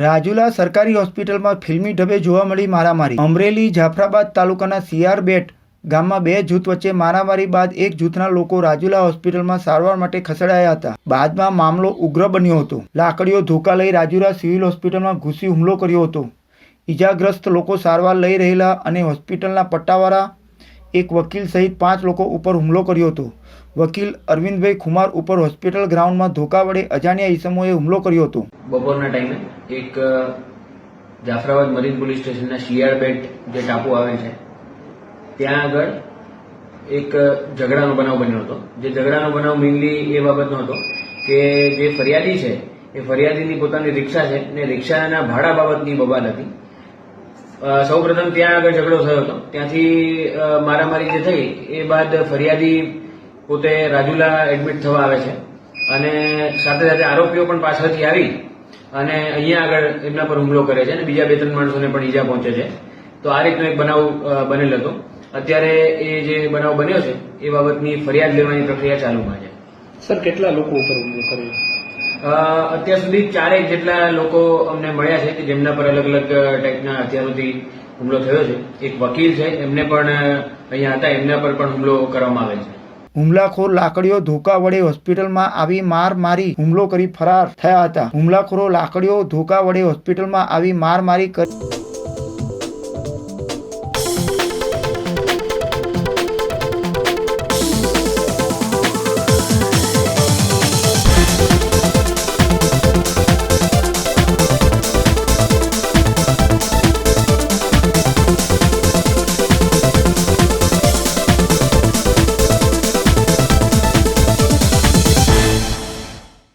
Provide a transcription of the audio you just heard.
રાજુલા સરકારી હોસ્પિટલમાં ફિલ્મી ઢબે જોવા મળી મારામારી. અમરેલી જાફરાબાદ તાલુકાના સીઆર બેટ ગામમાં બે જૂથ વચ્ચે મારામારી બાદ એક જૂથના લોકો રાજુલા હોસ્પિટલમાં સારવાર માટે ખસેડાયા હતા. બાદમાં મામલો ઉગ્ર બન્યો હતો. લાકડીઓ ધોકા લઈ રાજુલા સિવિલ હોસ્પિટલમાં ઘૂસી હુમલો કર્યો હતો. ઈજાગ્રસ્ત લોકો સારવાર લઈ રહેલા અને હોસ્પિટલના પટ્ટાવાળા એક વકીલ સહિત પાંચ લોકો ઉપર હુમલો કર્યો હતો. વકીલ અરવિંદભાઈ ખુમાર ઉપર હોસ્પિટલ ગ્રાઉન્ડમાં ધોકા વડે અજાણ્યા ઈસમોએ હુમલો કર્યો હતો. બપોરના ટાઈમે એક જાફરાબાદ મરીન પોલીસ સ્ટેશનના શિયાળબેટ જે ટાપુ આવે છે, ત્યાં આગળ એક ઝઘડાનો બનાવ બન્યો હતો. જે ઝઘડાનો બનાવ મેઇનલી એ બાબતનો હતો કે જે ફરિયાદી છે, એ ફરિયાદીની પોતાની રિક્ષા છે ને રિક્ષાના ભાડા બાબતની બબાલ હતી. સૌપ્રથમ ત્યાં આગળ ઝઘડો થયો હતો. ત્યાંથી મારામારી જે થઈ, એ બાદ ફરિયાદી પોતે રાજુલા એડમિટ થવા આવે છે. અને સાથે સાથે આરોપીઓ પણ પાછળથી આવી અને અહીંયા આગળ એમના પર હુમલો કરે છે અને બીજા બે ત્રણ માણસોને પણ ઈજા પહોંચે છે. તો આ રીતનો એક બનાવ બનેલ હતો. અત્યારે એ જે બનાવ બન્યો છે, એ બાબતની ફરિયાદ લેવાની પ્રક્રિયા ચાલુમાં છે. સર, કેટલા લોકો ઉપર હુમલો કર્યો? અત્યાર સુધી ચારેક જેટલા લોકો અમને મળ્યા છે કે જેમના પર અલગ અલગ ટાઈપના હથિયારોથી હુમલો થયો છે. એક વકીલ છે, એમને પણ અહીંયા હતા, એમના પર પણ હુમલો કરવામાં આવેલ છે. હુમલાખોર લાકડીઓ ધોકા વડે હોસ્પિટલમાં આવી માર મારી, હુમલો કરી ફરાર થયા હતા. હુમલાખોરો લાકડીઓ ધોકા વડે હોસ્પિટલમાં આવી માર મારી કરી